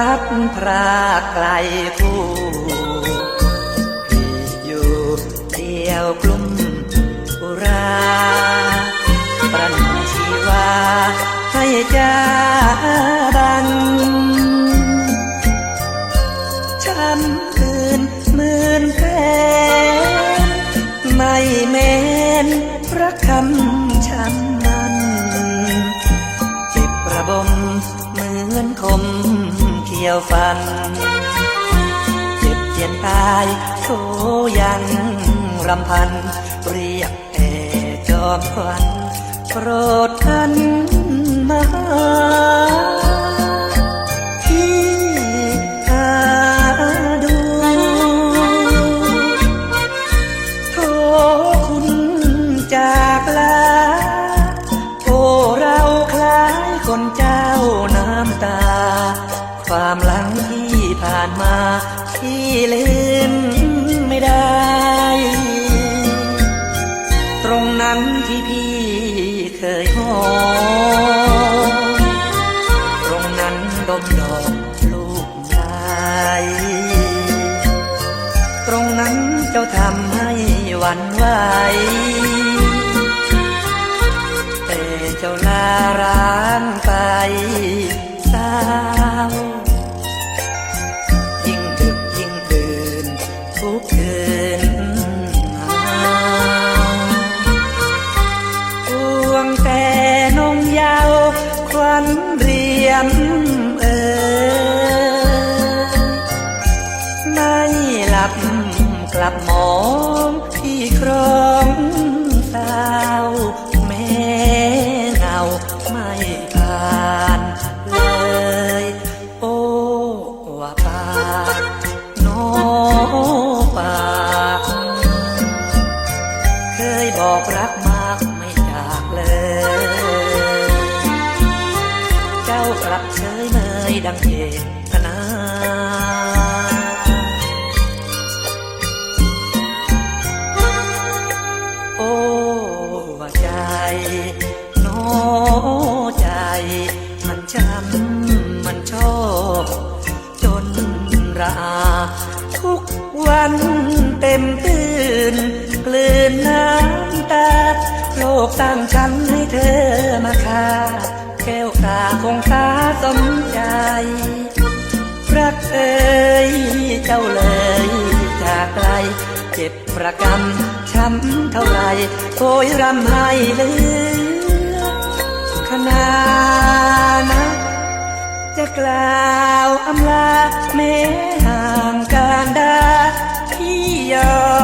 พลัดพรากไกลคู่พี่อยู่เดียวกลุ่มอุราประนชีวาให้จาดังช้ำคืนหมื่นแผลไม่เมนพรักคำช้ำมันจ็บประบมเหมือนคม เขียวฝัน เจ็บเจียนตายโทยันรำพัน เรียกแอจอมควันโปรดทัน ตรงนั้นดมดอกลูกไม้ตรงนั้นเจ้าทำให้หวันไหวแต่เจ้าลาร้างไปสาวยิ่งดึกยิ่งดื่นทุกคืน วันเรียมเอ่ยไม่หลับกลับมองพี่ครองสาวแม่เงาไม่ผ่านเลยโอ้ว่าปากโนปากเคยบอกรัก กลับเฉยเมยดังเจตนาโอ้ว่าใจโน้ใจ มันช้ำมันชอบจนราทุกวันเต็มตื่นกลืนน้ำตาโลกตั้งฉันใมใจ รักเอ่ยเจ้าเลยจากไกล เจ็บประกำช้ำเท่าไรโอยรำให้เลือขนานะจะกล่าวอำลาแม้ห่างการดาที่ยอ